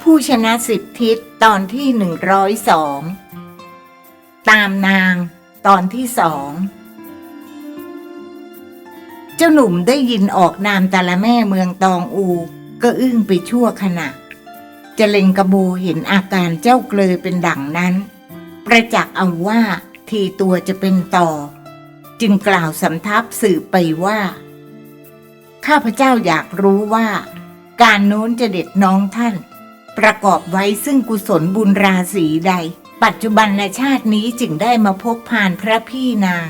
ผู้ชนะสิบทิศตอนที่หนึ่งร้อยสองตามนางตอนที่สองเจ้าหนุ่มได้ยินออกนามตาละแม่เมืองตองอู ก็อึ้งไปชั่วขณะจะเล็งกระโบเห็นอาการเจ้าเกลอเป็นดังนั้น ประจักษ์เอาว่าทีตัวจะเป็นต่อ จึงกล่าวสำทับสืบไปว่า ข้าพเจ้าอยากรู้ว่า การโน้นจะเด็ดน้องท่าน ประกอบไว้ซึ่งกุศลบุญราศีใด ปัจจุบันในชาตินี้จึงได้มาพบผ่านพระพี่นาง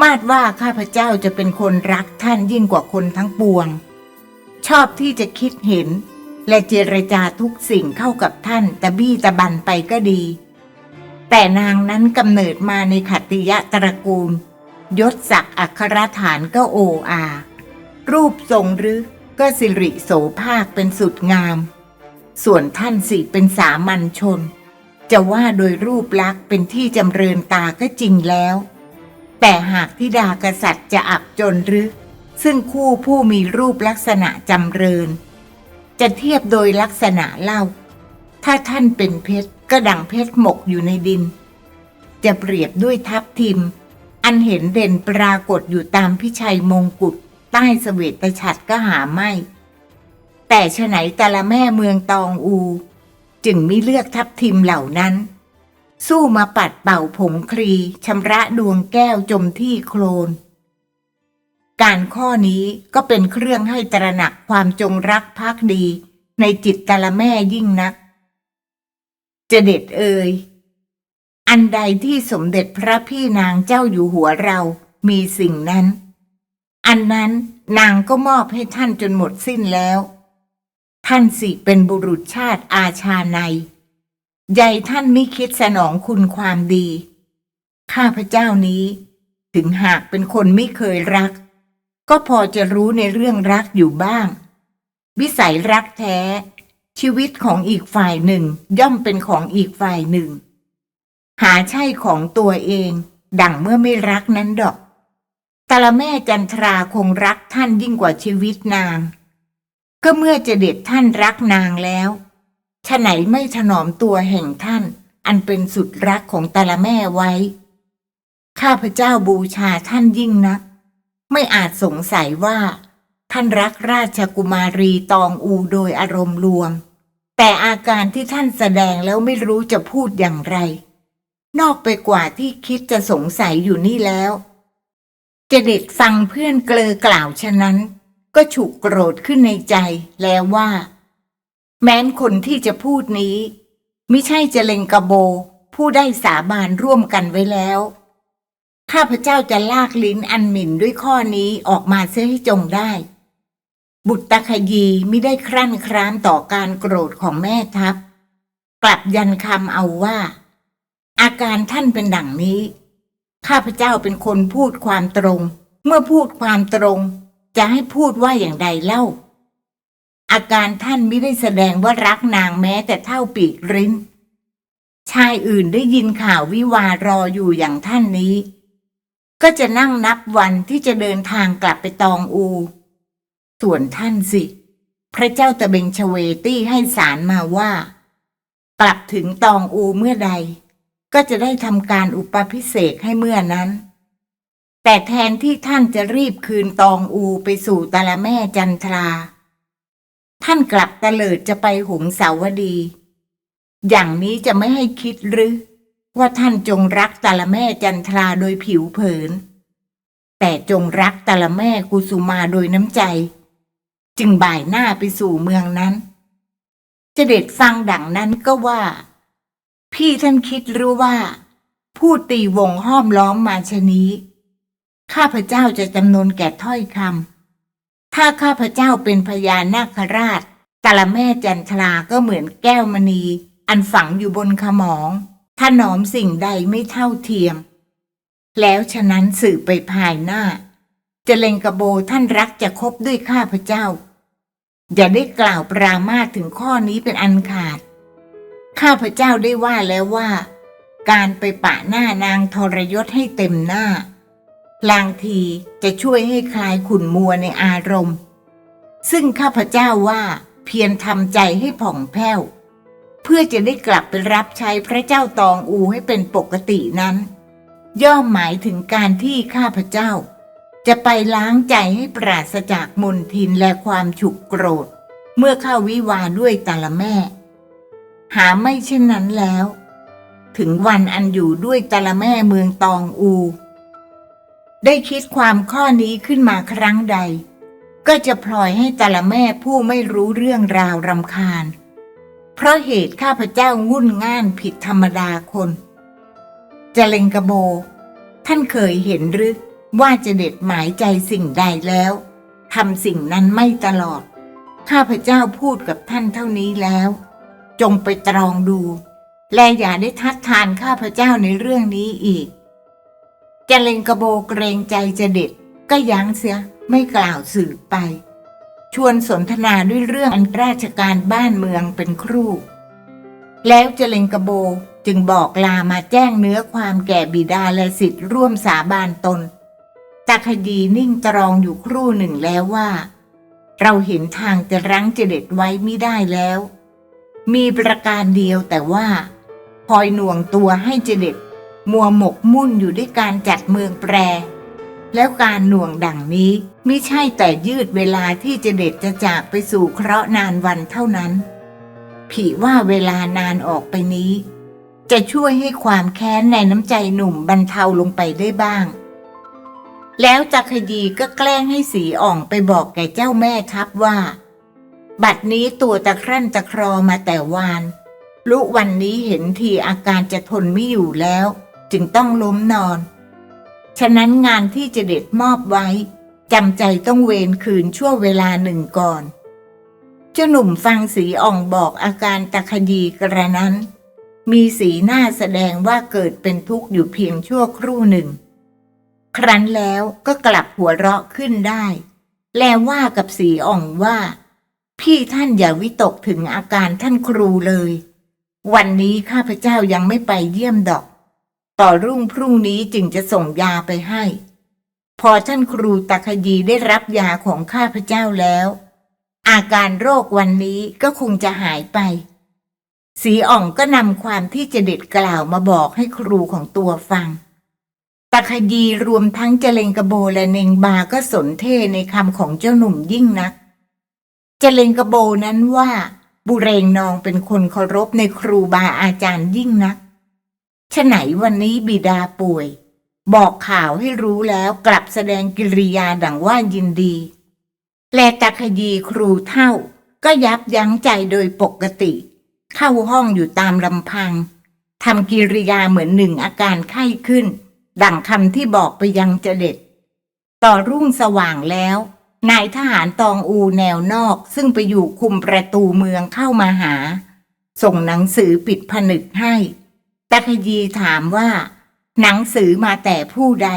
มาดว่าข้าพเจ้าจะเป็นคนรักท่านยิ่งกว่าคนทั้งปวง ชอบที่จะคิดเห็น และเจรจาทุกสิ่งเข้ากับท่านตะบี้ตะบันไปก็ดี แต่นางนั้นกำเนิดมาในขัตติยะตระกูล ยศศักดิ์อัครฐานก็โออา รูปทรงหรือก็สิริโสภาคเป็นสุดงาม ส่วนท่านสิเป็นสามัญชน จะว่าโดยรูปลักษณ์เป็นที่จำเริญตาก็จริงแล้ว แต่หากธิดากษัตริย์จะอับจนหรือ ซึ่งคู่ผู้มีรูปลักษณะจำเริญ จะเทียบโดยลักษณะเล่า ถ้าท่านเป็นเพชรก็ดังเพชรหมกอยู่ในดิน จะเปรียบด้วยทับทิม อันเห็นเด่นปรากฏอยู่ตามพิชัยมงกุฎ ใต้เสวตฉัตรก็หาไม่ แต่ฉะไหนแต่ละแม่เมืองตองอู จึงไม่เลือกทับทิมเหล่านั้น สู้มาปัดเป่าผงครีชำระดวงแก้วจมที่โคลน การข้อนี้ก็เป็นเครื่องให้ตระหนักความจงรักภักดีในจิตแต่ละแม่ยิ่งนัก จะเด็ดเอ่ยอันใดที่สมเด็จพระพี่นางเจ้าอยู่หัวเรามีสิ่งนั้น อันนั้นนางก็มอบให้ท่านจนหมดสิ้นแล้ว ท่านสิเป็นบุรุษชาติอาชาในใยท่านไม่คิดสนองคุณความดี ข้าพเจ้านี้ ถึงหากเป็นคนไม่เคยรัก ก็พอจะรู้ในเรื่องรักอยู่บ้าง วิสัยรักแท้ ชีวิตของอีกฝ่ายหนึ่งย่อมเป็นของอีกฝ่ายหนึ่ง หาใช่ของตัวเอง ดังเมื่อไม่รักนั้นดอก ตาละแม่จันทราคงรักท่านยิ่งกว่าชีวิตนาง ก็เมื่อจะเด็ดท่านรักนางแล้วฉะไหนไม่ถนอมตัวแห่งท่าน อันเป็นสุดรักของตาละแม่ไว้ ข้าพเจ้าบูชาท่านยิ่งนัก ไม่อาจสงสัยว่า ท่านรักราชกุมารีตองอูโดยอารมณ์ลวงแต่อาการที่ท่านแสดงแล้วไม่รู้จะพูดอย่างไร นอกไปกว่าที่คิดจะสงสัยอยู่นี่แล้ว จะเด็ดฟังเพื่อนเกลอกล่าวฉะนั้น ก็ฉุกโกรธขึ้นในใจแล้วว่า แม้นคนที่จะพูดนี้มิใช่จะเลงกระโบผู้ได้สาบานร่วมกันไว้แล้ว ข้าพเจ้าจะลากลิ้นอันหมิ่นด้วยข้อนี้ออกมาเสียให้จงได้ บุตรตะขยีไม่ได้ครั่นครามต่อการโกรธของแม่ทัพ กลับยันคำเอาว่า อาการท่านเป็นดังนี้ ข้าพเจ้าเป็นคนพูดความตรง เมื่อพูดความตรง จะให้พูดว่าอย่างใดเล่า อาการท่านไม่ได้แสดงว่ารักนางแม้แต่เท่าปีกริ้น ชายอื่นได้ยินข่าววิวารออยู่อย่างท่านนี้ ก็จะนั่งนับวันที่จะเดินทางกลับไปตองอู ส่วนท่านสิ พระเจ้าตะเบงชเวตี้ให้สารมาว่า กลับถึงตองอูเมื่อใด ก็จะได้ทำการอุปพิเศษกให้เมื่อนั้น แต่แทนที่ท่านจะรีบคืนตองอูไปสู่ตาละแม่จันทรา ท่านกลับตะเลิดจะไปหงสาวดี อย่างนี้จะไม่ให้คิดหรือ ว่าท่านจงรักตาละแม่จันทราโดยผิวเผิน แต่จงรักตาละแม่กุสุมาโดยน้ำใจ จึงบ่ายหน้าไปสู่เมืองนั้น จะเด็ดฟังดังนั้นก็ว่า พี่ท่านคิดรู้ว่า ผู้ตีวงห้อมล้อมมาชนี้ ข้าพเจ้าจะจำนวนแก่ถ้อยคำถ้าข้าพเจ้าเป็นพญานาคราชตาละแม่จันทราก็เหมือนแก้วมณี อันฝังอยู่บนขมองถนอมสิ่งใดไม่เท่าเทียม แล้วฉะนั้นสื่อไปภายหน้า จะเลงกระโบท่านรักจะคบด้วยข้าพเจ้า อย่าได้กล่าวปรามาถึงข้อนี้เป็นอันขาด ข้าพเจ้าได้ว่าแล้วว่า การไปปะหน้านางทรยศให้เต็มหน้าลางทีจะช่วยให้คลายขุ่นมัวในอารมณ์ ซึ่งข้าพเจ้าว่าเพียรทำใจให้ผ่องแผ้ว เพื่อจะได้กลับไปรับใช้พระเจ้าตองอูให้เป็นปกตินั้น ย่อมหมายถึงการที่ข้าพเจ้า จะไปล้างใจให้ปราศจากมนทินและความฉุกโกรธ เมื่อเข้าวิวาด้วยตาละแม่ หาไม่เช่นนั้นแล้ว ถึงวันอันอยู่ด้วยตาละแม่เมืองตองอู ได้คิดความข้อนี้ขึ้นมาครั้งใด ก็จะพลอยให้ตาละแม่ผู้ไม่รู้เรื่องราวรำคาญ เพราะเหตุข้าพเจ้างุ่นง่านผิดธรรมดาคนจเลงกระโบ ท่านเคยเห็นหรือว่าจะเด็ดหมายใจสิ่งใดแล้วทำสิ่งนั้นไม่ตลอด ข้าพเจ้าพูดกับท่านเท่านี้แล้ว จงไปตรองดู และอย่าได้ทัดทานข้าพเจ้าในเรื่องนี้อีกจเลงกระโบเกรงใจจะเด็ดก็ยั้งเสียไม่กล่าวสืบไป ชวนสนทนาด้วยเรื่องอันราชการบ้านเมืองเป็นครู่แล้วเจเลงกระโบจึงบอกลามาแจ้งเนื้อความแก่บิดาและสิทธิ์ร่วมสาบานตนตาคดีนิ่งตรองอยู่ครู่หนึ่งแล้วว่า เราเห็นทางจะรั้งเจเด็ดไว้ไม่ได้แล้ว มีประการเดียวแต่ว่าพลอยหน่วงตัวให้เจเด็ดมัวหมกมุ่นอยู่ด้วยการจัดเมืองแปร แล้วการหน่วงดังนี้ไม่ใช่แต่ยืดเวลาที่เจเด็ดจะจากไปสู่เคราะห์นานวันเท่านั้น ผีว่าเวลานานออกไปนี้ จะช่วยให้ความแค้นในน้ำใจหนุ่มบรรเทาลงไปได้บ้าง แล้วจักรยีก็แกล้งให้สีอ่องไปบอกแก่เจ้าแม่ทัพว่า บัดนี้ตัวตะครั่นตะครอมาแต่วานลุวันนี้เห็นทีอาการจะทนไม่อยู่แล้ว จึงต้องล้มนอน ฉะนั้นงานที่จะเด็ดมอบไว้จำใจต้องเวรคืนชั่วเวลาหนึ่งก่อน เจ้าหนุ่มฟังสีอ่องบอกอาการตะคยีกระนั้น มีสีหน้าแสดงว่าเกิดเป็นทุกข์อยู่เพียงชั่วครู่หนึ่ง ครั้นแล้วก็กลับหัวเราะขึ้นได้ แล้วว่ากับสีอ่องว่า พี่ท่านอย่าวิตกถึงอาการท่านครูเลย วันนี้ข้าพเจ้ายังไม่ไปเยี่ยมดอก ต่อรุ่งพรุ่งนี้จึงจะส่งยาไปให้ พอท่านครูตะคยีได้รับยาของข้าพเจ้าแล้ว อาการโรควันนี้ก็คงจะหายไป สีอ่องก็นำความที่จะเด็ดกล่าวมาบอกให้ครูของตัวฟังตะคยีรวมทั้งเจเลงกระโบและเนงบาก็สนเทในคำของเจ้าหนุ่มยิ่งนัก เจเลงกระโบนั้นว่า บุเรงนองเป็นคนเคารพในครูบาอาจารย์ยิ่งนักฉะไหนวันนี้บิดาป่วย บอกข่าวให้รู้แล้วกลับแสดงกิริยาดังว่ายินดี แลตะคยีครูเท่า ก็ยับยั้งใจโดยปกติ เข้าห้องอยู่ตามลำพังทำกิริยาเหมือนหนึ่งอาการไข้ขึ้น ดังคำที่บอกไปยังเจเด็ด ต่อรุ่งสว่างแล้ว นายทหารตองอูแนวนอกซึ่งไปอยู่คุมประตูเมืองเข้ามาหา ส่งหนังสือปิดผนึกให้ตะคยีถามว่า หนังสือมาแต่ผู้ใด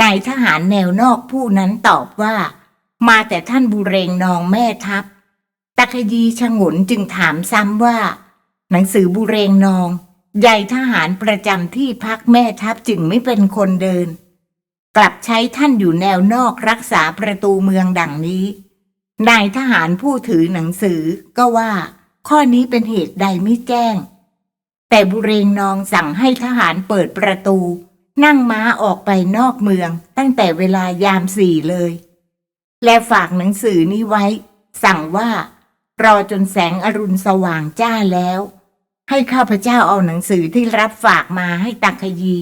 นายทหารแนวนอกผู้นั้นตอบว่า มาแต่ท่านบุเรงนองแม่ทัพตะคยีชงนจึงถามซ้ำว่า หนังสือบุเรงนอง ใหญ่ทหารประจำที่พักแม่ทัพจึงไม่เป็นคนเดิน กลับใช้ท่านอยู่แนวนอกรักษาประตูเมืองดังนี้ นายทหารผู้ถือหนังสือก็ว่า ข้อนี้เป็นเหตุใดไม่แจ้ง แต่บุเรงนองสั่งให้ทหารเปิดประตู นั่งม้าออกไปนอกเมืองตั้งแต่เวลายามสี่เลย และฝากหนังสือนี้ไว้ สั่งว่ารอจนแสงอรุณสว่างจ้าแล้ว ให้ข้าพเจ้าเอาหนังสือที่รับฝากมาให้ตักขยี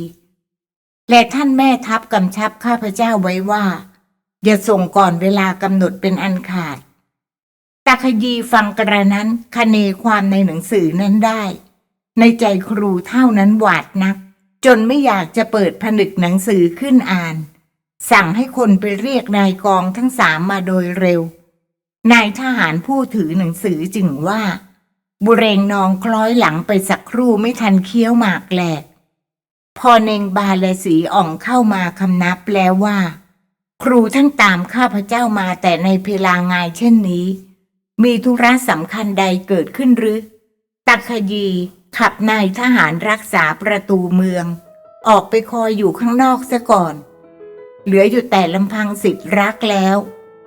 และท่านแม่ทัพกำชับข้าพเจ้าไว้ว่า อย่าส่งก่อนเวลากำหนดเป็นอันขาดตักขยีฟังกระนั้นคเนความในหนังสือนั้นได้ ในใจครูเท่านั้นหวาดนัก จนไม่อยากจะเปิดผนึกหนังสือขึ้นอ่าน สั่งให้คนไปเรียกนายกองทั้งสามมาโดยเร็ว นายทหารผู้ถือหนังสือจึงว่า บุเรงนองคล้อยหลังไปสักครู่ไม่ทันเคี้ยวหมากแหลก พอเนงบาและสีอ่องเข้ามาคำนับแล้วว่า ครูท่านตามข้าพเจ้ามาแต่ในเพลางายเช่นนี้ มีธุระสำคัญใดเกิดขึ้นหรือตักขยีขับนายทหารรักษาประตูเมือง ออกไปคอยอยู่ข้างนอกซะก่อน เหลืออยู่แต่ลำพังสิทธิรักแล้ว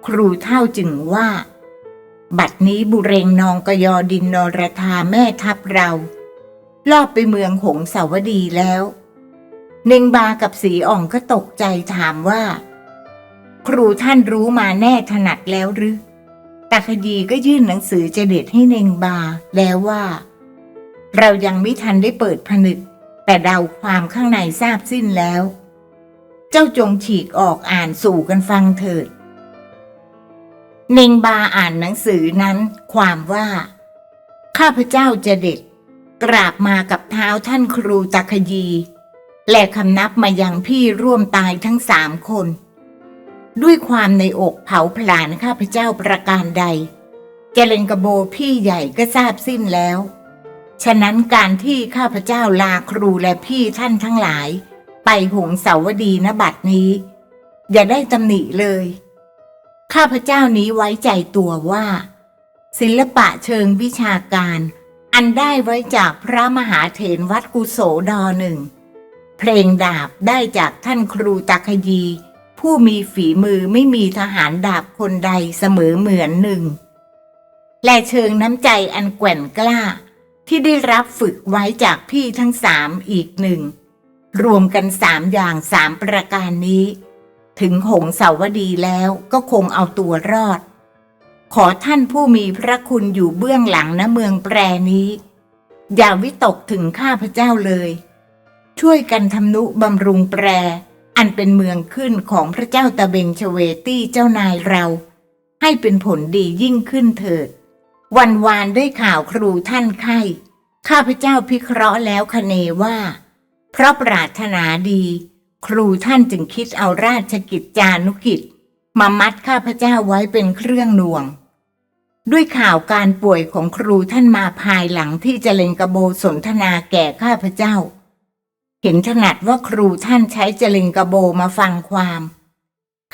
ครูเท่าจึงว่า บัดนี้บุเรงนองกยอดินนรธาแม่ทัพเรา ลอบไปเมืองหงสาวดีแล้ว เนงบากับสีอ่องก็ตกใจถามว่า ครูท่านรู้มาแน่ถนัดแล้วหรือตาคดีก็ยื่นหนังสือเจเด็ดให้เนงบาแล้วว่า เรายังไม่ทันได้เปิดผนึก แต่เดาความข้างในทราบสิ้นแล้ว เจ้าจงฉีกออกอ่านสู่กันฟังเถิด เนงบาอ่านหนังสือนั้นความว่า ข้าพเจ้าเจเด็ดกราบมากับเท้าท่านครูตะคยี และคำนับมายังพี่ร่วมตายทั้งสามคน ด้วยความในอกเผาผลาญข้าพเจ้าประการใด เจเลนกระโบพี่ใหญ่ก็ทราบสิ้นแล้ว ฉะนั้นการที่ข้าพเจ้าลาครูและพี่ท่านทั้งหลาย ไปหงสาวดีนบัดนี้ อย่าได้ตำหนิเลย ข้าพเจ้านี้ไว้ใจตัวว่า ศิลปะเชิงวิชาการ อันได้ไว้จากพระมหาเถรวัดกุโสดอหนึ่ง เพลงดาบได้จากท่านครูตักขยี ผู้มีฝีมือไม่มีทหารดาบคนใดเสมอเหมือนหนึ่ง และเชิงน้ำใจอันแกว่นกล้า ที่ได้รับฝึกไว้จากพี่ทั้งสามอีกหนึ่ง รวมกันสามอย่างสามประการนี้ ถึงหงสาวดีแล้วก็คงเอาตัวรอด ขอท่านผู้มีพระคุณอยู่เบื้องหลังณเมืองแปรนี้ อย่าวิตกถึงข้าพเจ้าเลย ช่วยกันทำนุบำรุงแปร อันเป็นเมืองขึ้นของพระเจ้าตะเบงชเวตี้เจ้านายเรา ให้เป็นผลดียิ่งขึ้นเถิด วันวานได้ข่าวครูท่านไข้ ข้าพเจ้าพิเคราะห์แล้วคเนว่า เพราะปรารถนาดี ครูท่านจึงคิดเอาราชกิจจานุกิจ มามัดข้าพเจ้าไว้เป็นเครื่องหน่วงด้วยข่าวการป่วยของครูท่านมาภายหลังที่จะเลงกระโบสนทนาแก่ข้าพเจ้า เห็นถนัดว่าครูท่านใช้เจลิงกระโบมาฟังความ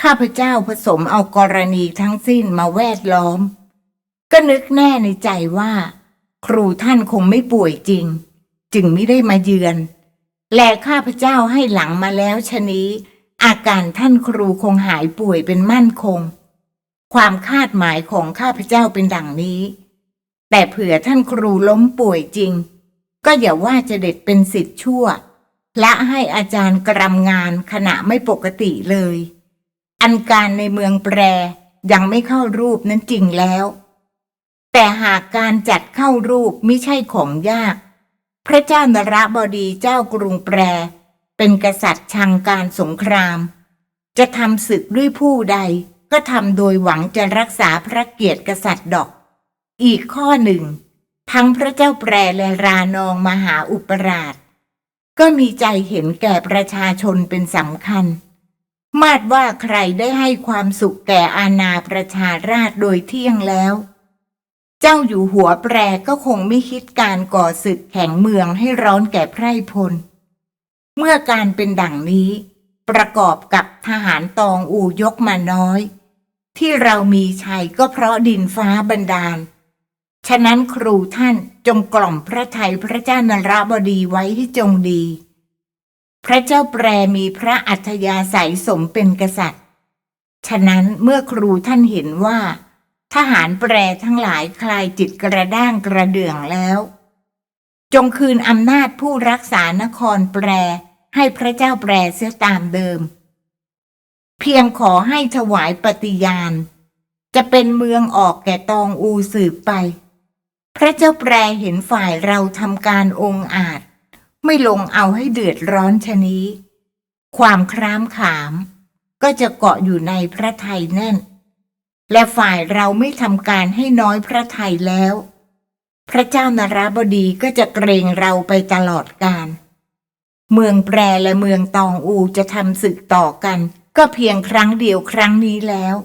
ข้าพเจ้าผสมเอากรณีทั้งสิ้นมาแวดล้อม ก็นึกแน่ในใจว่า ครูท่านคงไม่ป่วยจริง จึงไม่ได้มาเยือน และข้าพเจ้าให้หลังมาแล้วชะนี้ อาการท่านครูคงหายป่วยเป็นมั่นคง ความคาดหมายของข้าพเจ้าเป็นดังนี้ แต่เผื่อท่านครูล้มป่วยจริง ก็อย่าว่าจะเด็ดเป็นสิทธิ์ชั่ว และให้อาจารย์กรำงานขณะไม่ปกติเลย อันการในเมืองแปรยังไม่เข้ารูปนั้นจริงแล้ว แต่หากการจัดเข้ารูปไม่ใช่ของยาก พระเจ้านรบดีเจ้ากรุงแปร เป็นกษัตริย์ชังการสงคราม จะทำศึกด้วยผู้ใดก็ทำโดยหวังจะรักษาพระเกียรติกษัตริย์ดอก อีกข้อหนึ่ง ทั้งพระเจ้าแปรและรานองมหาอุปราช ก็มีใจเห็นแก่ประชาชนเป็นสำคัญ มาดว่าใครได้ให้ความสุขแก่อาณาประชาราษฎร์โดยเที่ยงแล้ว เจ้าอยู่หัวแปรก็คงไม่คิดการก่อศึกแข่งเมืองให้ร้อนแก่ไพร่พล เมื่อการเป็นดังนี้ ประกอบกับทหารตองอูยกมาน้อย ที่เรามีชัยก็เพราะดินฟ้าบันดาล ฉะนั้นครูท่านจงกล่อมพระไทยพระเจ้านราบดีไว้ให้จงดี พระเจ้าแปรมีพระอัธยาศัยสมเป็นกษัตริย์ ฉะนั้นเมื่อครูท่านเห็นว่า ทหารแปรทั้งหลายคลายจิตกระด้างกระเดื่องแล้ว จงคืนอำนาจผู้รักษานครแปรให้พระเจ้าแปรเสียตามเดิม เพียงขอให้ถวายปฏิญาณ จะเป็นเมืองออกแก่ตองอูสืบไป พระเจ้าแปรเห็นฝ่ายเราทำการองอาจ ไม่ลงเอาให้เดือดร้อนชนี้ ความคร้ามขาม ก็จะเกาะอยู่ในพระไทยแน่น และฝ่ายเราไม่ทำการให้น้อยพระไทยแล้ว พระเจ้านรบดีก็จะเกรงเราไปตลอดกาลเมืองแปรและเมืองตองอูจะทำศึกต่อกัน ก็เพียงครั้งเดียวครั้งนี้แล้ว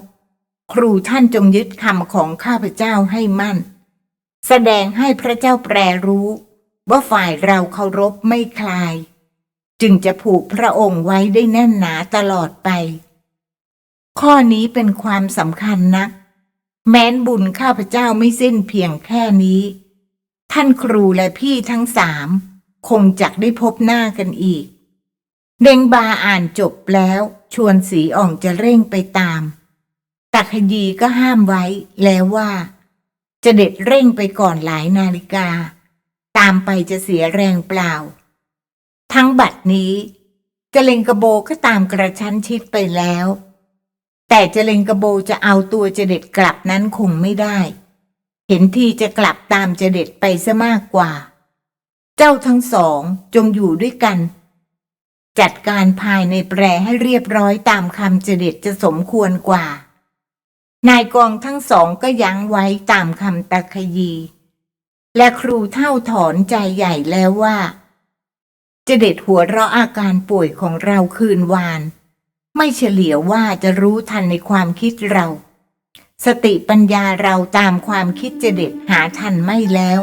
ครูท่านจงยึดคำของข้าพเจ้าให้มั่น แสดงให้พระเจ้าแปรรู้ ว่าฝ่ายเราเคารพไม่คลาย จึงจะผูกพระองค์ไว้ได้แน่นหนาตลอดไป ข้อนี้เป็นความสำคัญนัก แม้นบุญข้าพเจ้าไม่สิ้นเพียงแค่นี้ ท่านครูและพี่ทั้งสาม คงจักได้พบหน้ากันอีกเดงบาอ่านจบแล้วชวนสีอ่องจะเร่งไปตาม ตักขยีก็ห้ามไว้แล้วว่า จะเด็ดเร่งไปก่อนหลายนาฬิกา ตามไปจะเสียแรงเปล่า ทั้งบัดนี้เจเลงกระโบก็ตามกระชั้นชิดไปแล้ว แต่เจเลงกระโบจะเอาตัวเจเด็ดกลับนั้นคงไม่ได้ เห็นทีจะกลับตามเจเด็ดไปซะมากกว่า เจ้าทั้งสองจงอยู่ด้วยกัน จัดการภายในแปรให้เรียบร้อยตามคำเจเด็ดจะสมควรกว่า นายกองทั้งสองก็ยั้งไว้ตามคำตะขยี และครูเท่าถอนใจใหญ่แล้วว่าเจเด็ดหัวเราะอาการป่วยของเราคืนวาน ไม่เฉลียวว่าจะรู้ทันในความคิดเรา สติปัญญาเราตามความคิดเจเด็ดหาทันไม่แล้ว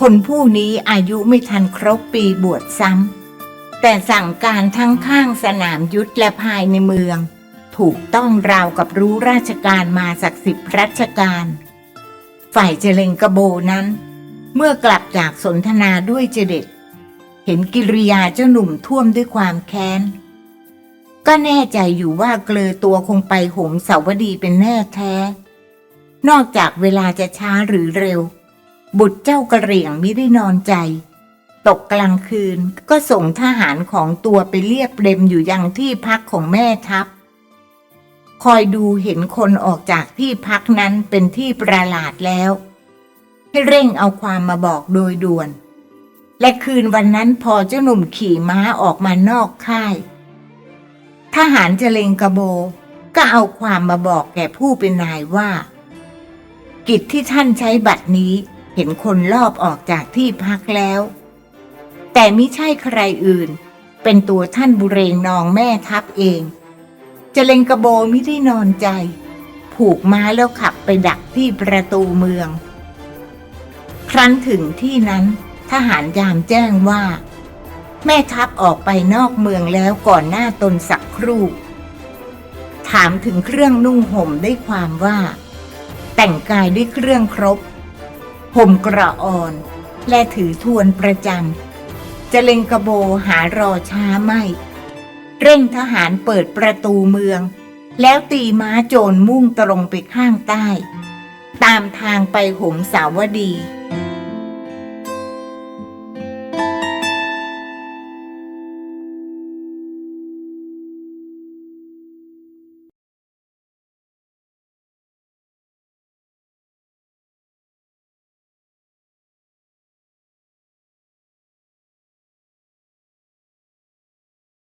คนผู้นี้อายุไม่ทันครบปีบวชซ้ำแต่สั่งการทั้งข้างสนามยุทธและภายในเมือง ถูกต้องราวกับรู้ราชการมาสักสิบรัชการ ฝ่ายเจเลงกระโบนั้น เมื่อกลับจากสนทนาด้วยเจเด็ดเห็นกิริยาเจ้าหนุ่มท่วมด้วยความแค้น ก็แน่ใจอยู่ว่าเกลอตัวคงไปหงสาวดีเป็นแน่แท้ นอกจากเวลาจะช้าหรือเร็ว บุตรเจ้ากระเหรี่ยงไม่ได้นอนใจ ตกกลางคืนก็ส่งทหารของตัวไปเรียบเรมอยู่ยังที่พักของแม่ทัพ คอยดูเห็นคนออกจากที่พักนั้นเป็นที่ประหลาดแล้ว ให้เร่งเอาความมาบอกโดยด่วน และคืนวันนั้นพอเจ้าหนุ่มขี่ม้าออกมานอกค่าย ทหารเจเลงกระโบ ก็เอาความมาบอกแก่ผู้เป็นนายว่า กิจที่ท่านใช้บัตรนี้เห็นคนลอบออกจากที่พักแล้ว แต่ไมิใช่ใครอื่น เป็นตัวท่านบุเรงนองแม่ทัพเอง เจเลงกระโบไมิได้นอนใจ ผูกม้าแล้วขับไปดักที่ประตูเมือง ครั้นถึงที่นั้นทหารยามแจ้งว่า แม่ทัพออกไปนอกเมืองแล้วก่อนหน้าตนสักครู่ ถามถึงเครื่องนุ่งห่มได้ความว่า แต่งกายด้วยเครื่องครบ ห่มกระอ่อน และถือทวนประจำจะเลงกระโบหารอช้าไม่ เร่งทหารเปิดประตูเมือง แล้วตีม้าโจรมุ่งตรงไปข้างใต้ ตามทางไปหงสาวดี